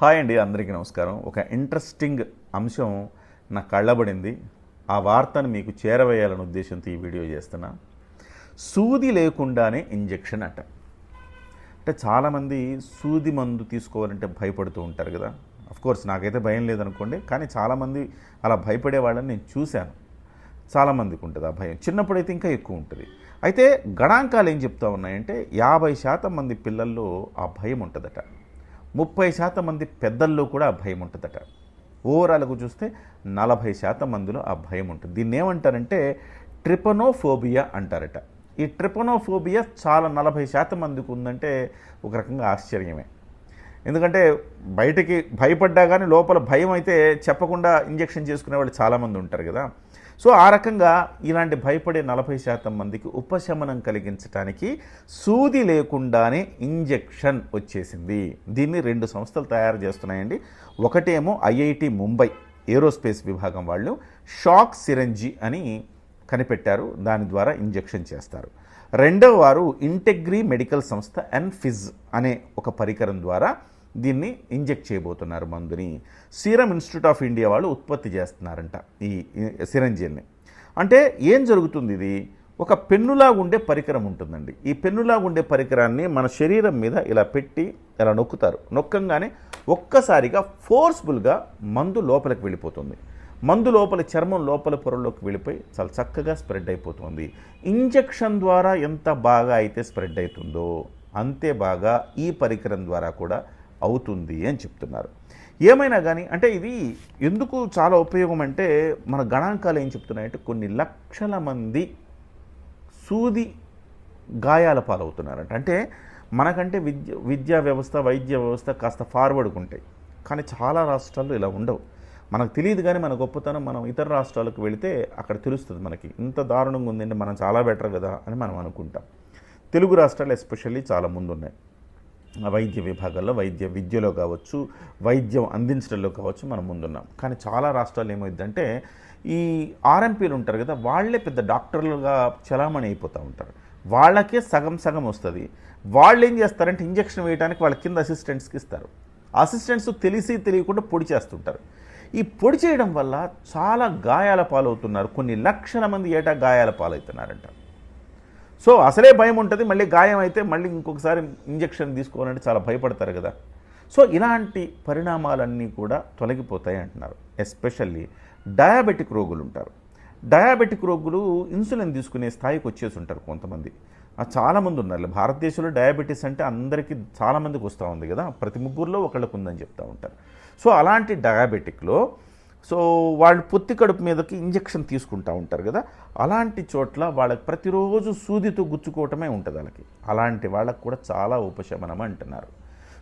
Hi అండి అందరికీ నమస్కారం. ఒక ఇంట్రెస్టింగ్ అంశం నా కళ్ళబడింది. ఆ వార్తను మీకు చేరవేయాలనే ఉద్దేశంతో ఈ వీడియో చేస్తున్నా. సూది లేకుండానే ఇంజెక్షన్ అట. అంటే చాలామంది సూది మందు తీసుకోవాలంటే భయపడుతూ ఉంటారు కదా. అఫ్ కోర్స్ నాకైతే భయం లేదనుకోండి కానీ చాలామంది అలా భయపడే వాళ్ళని నేను చూశాను. చాలామందికి ఉంటుంది ఆ భయం. చిన్నప్పుడైతే ఇంకా ఎక్కువ ఉంటుంది. అయితే గణాంకాలు ఏం చెప్తా ఉన్నాయంటే యాభై శాతం మంది పిల్లల్లో ఆ భయం ఉంటుందట. ముప్పై శాతం మంది పెద్దల్లో కూడా ఆ భయం ఉంటుందట. ఓవరాల్గా చూస్తే నలభై శాతం మందిలో ఆ భయం ఉంటుంది. దీన్ని ఏమంటారంటే ట్రిపనోఫోబియా అంటారట. ఈ ట్రిపనోఫోబియా చాలా నలభై శాతం మందికి ఉందంటే ఒక రకంగా ఆశ్చర్యమే. ఎందుకంటే బయటికి భయపడ్డా కానీ లోపల భయం అయితే చెప్పకుండా ఇంజెక్షన్ చేసుకునే వాళ్ళు చాలామంది ఉంటారు కదా. సో ఆ రకంగా ఇలాంటి భయపడే నలభై శాతం మందికి ఉపశమనం కలిగించడానికి సూది లేకుండానే ఇంజెక్షన్ వచ్చేసింది. దీన్ని రెండు సంస్థలు తయారు చేస్తున్నాయండి. ఒకటేమో ఐఐటి ముంబై ఏరోస్పేస్ విభాగం వాళ్ళు షాక్ సిరంజీ అని కనిపెట్టారు. దాని ద్వారా ఇంజెక్షన్ చేస్తారు. రెండవ వారు ఇంటెగ్రీ మెడికల్ సంస్థ ఎన్ఫిజ్ అనే ఒక పరికరం ద్వారా దీన్ని ఇంజెక్ట్ చేయబోతున్నారు మందుని. సీరం ఇన్స్టిట్యూట్ ఆఫ్ ఇండియా వాళ్ళు ఉత్పత్తి చేస్తున్నారంట ఈ సిరంజీల్ని. అంటే ఏం జరుగుతుంది ఇది? ఒక పెన్నులాగా ఉండే పరికరం ఉంటుందండి. ఈ పెన్నులాగా ఉండే పరికరాన్ని మన శరీరం మీద ఇలా పెట్టి ఇలా నొక్కుతారు. నొక్కంగానే ఒక్కసారిగా ఫోర్స్ఫుల్గా మందు లోపలికి వెళ్ళిపోతుంది. మందు లోపల చర్మం లోపల పొరలోకి వెళ్ళిపోయి చాలా చక్కగా స్ప్రెడ్ అయిపోతుంది. ఇంజెక్షన్ ద్వారా ఎంత బాగా అయితే స్ప్రెడ్ అవుతుందో అంతే బాగా ఈ పరికరం ద్వారా కూడా అవుతుంది అని చెప్తున్నారు. ఏమైనా కానీ అంటే ఇది ఎందుకు చాలా ఉపయోగం అంటే మన గణాంకాలు ఏం చెప్తున్నాయంటే కొన్ని లక్షల మంది సూది గాయాల పాలవుతున్నారంట. అంటే మనకంటే విద్య విద్యా వ్యవస్థ వైద్య వ్యవస్థ కాస్త ఫార్వర్డ్గా ఉంటాయి. కానీ చాలా రాష్ట్రాల్లో ఇలా ఉండవు. మనకు తెలియదు కానీ మన గొప్పతనం మనం ఇతర రాష్ట్రాలకు వెళితే అక్కడ తెలుస్తుంది మనకి. ఇంత దారుణంగా ఉందంటే మనం చాలా బెటర్ కదా అని మనం అనుకుంటాం. తెలుగు రాష్ట్రాలు ఎస్పెషల్లీ చాలా ముందున్నాయి. వైద్య విభాగాల్లో వైద్య విద్యలో కావచ్చు వైద్యం అందించడంలో కావచ్చు మనం ముందున్నాం. కానీ చాలా రాష్ట్రాలు ఏమైందంటే ఈ ఆర్ఎంపీలు ఉంటారు కదా వాళ్ళే పెద్ద డాక్టర్లుగా చలామణి అయిపోతూ ఉంటారు. వాళ్ళకే సగం సగం వస్తుంది. వాళ్ళు ఏం చేస్తారంటే ఇంజక్షన్ వేయడానికి వాళ్ళ కింద అసిస్టెంట్స్కి ఇస్తారు. అసిస్టెంట్స్ తెలిసి తెలియకుండా పొడి చేస్తుంటారు. ఈ పొడి చేయడం వల్ల చాలా గాయాల పాలవుతున్నారు. కొన్ని లక్షల మంది ఏటా గాయాల పాలవుతున్నారంట. సో అసలే భయం ఉంటుంది మళ్ళీ గాయం అయితే మళ్ళీ ఇంకొకసారి ఇంజక్షన్ తీసుకోవాలంటే చాలా భయపడతారు కదా. సో ఇలాంటి పరిణామాలన్నీ కూడా తొలగిపోతాయి అంటున్నారు. ఎస్పెషల్లీ డయాబెటిక్ రోగులు ఉంటారు. డయాబెటిక్ రోగులు ఇన్సులిన్ తీసుకునే స్థాయికి వచ్చేసి ఉంటారు కొంతమంది. చాలామంది ఉన్నారు. భారతదేశంలో డయాబెటీస్ అంటే అందరికీ చాలామందికి వస్తూ ఉంది కదా. ప్రతి ముగ్గురులో ఒకళ్ళకు ఉందని చెప్తూ ఉంటారు. సో అలాంటి డయాబెటిక్లో సో వాళ్ళు పొత్తి కడుపు మీదకి ఇంజెక్షన్ తీసుకుంటూ ఉంటారు కదా. అలాంటి చోట్ల వాళ్ళకి ప్రతిరోజు సూదితో గుచ్చుకోవటమే ఉంటుంది వాళ్ళకి. అలాంటి వాళ్ళకి కూడా చాలా ఉపశమనం అంటున్నారు.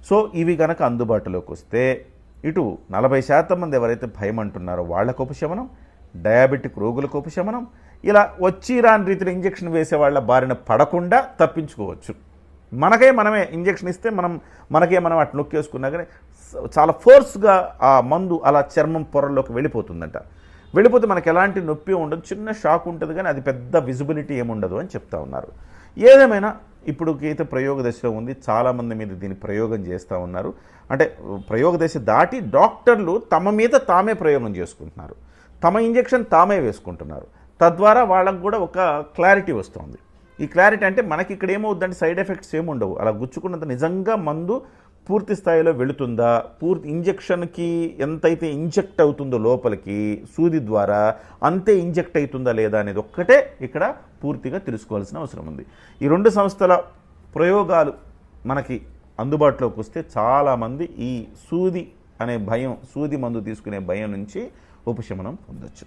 సో ఇవి కనుక అందుబాటులోకి వస్తే ఇటు నలభై శాతం మంది ఎవరైతే భయం అంటున్నారో వాళ్ళకు ఉపశమనం డయాబెటిక్ రోగులకు ఉపశమనం ఇలా వచ్చి రాని రీతిలో ఇంజెక్షన్ వేసే వాళ్ళ బారిన పడకుండా తప్పించుకోవచ్చు. మనకే మనమే ఇంజెక్షన్ ఇస్తే మనం మనకే మనం అటు నొక్కేసుకున్నా కానీ చాలా ఫోర్స్గా ఆ మందు అలా చర్మం పొరల్లోకి వెళ్ళిపోతుందంట. వెళ్ళిపోతే మనకు ఎలాంటి నొప్పి ఉండదు చిన్న షాక్ ఉంటుంది కానీ అది పెద్ద విజిబిలిటీ ఏముండదు అని చెప్తా ఉన్నారు. ఏదేమైనా ఇప్పుడుకైతే అయితే ప్రయోగ దశలో ఉంది చాలామంది మీద దీన్ని ప్రయోగం చేస్తూ ఉన్నారు. అంటే ప్రయోగ దశ దాటి డాక్టర్లు తమ మీద తామే ప్రయోగం చేసుకుంటున్నారు. తమ ఇంజెక్షన్ తామే వేసుకుంటున్నారు. తద్వారా వాళ్ళకు కూడా ఒక క్లారిటీ వస్తుంది. ఈ క్లారిటీ అంటే మనకి ఇక్కడ ఏమవుద్దంటే సైడ్ ఎఫెక్ట్స్ ఏముండవు. అలా గుచ్చుకున్నంత నిజంగా మందు పూర్తి స్థాయిలో వెళుతుందా? పూర్తి ఇంజెక్షన్కి ఎంతైతే ఇంజెక్ట్ అవుతుందో లోపలికి సూది ద్వారా అంతే ఇంజెక్ట్ అవుతుందా లేదా అనేది ఒక్కటే ఇక్కడ పూర్తిగా తెలుసుకోవాల్సిన అవసరం ఉంది. ఈ రెండు సంస్థల ప్రయోగాలు మనకి అందుబాటులోకి వస్తే చాలామంది ఈ సూది అనే భయం సూది మందు తీసుకునే భయం నుంచి ఉపశమనం పొందొచ్చు.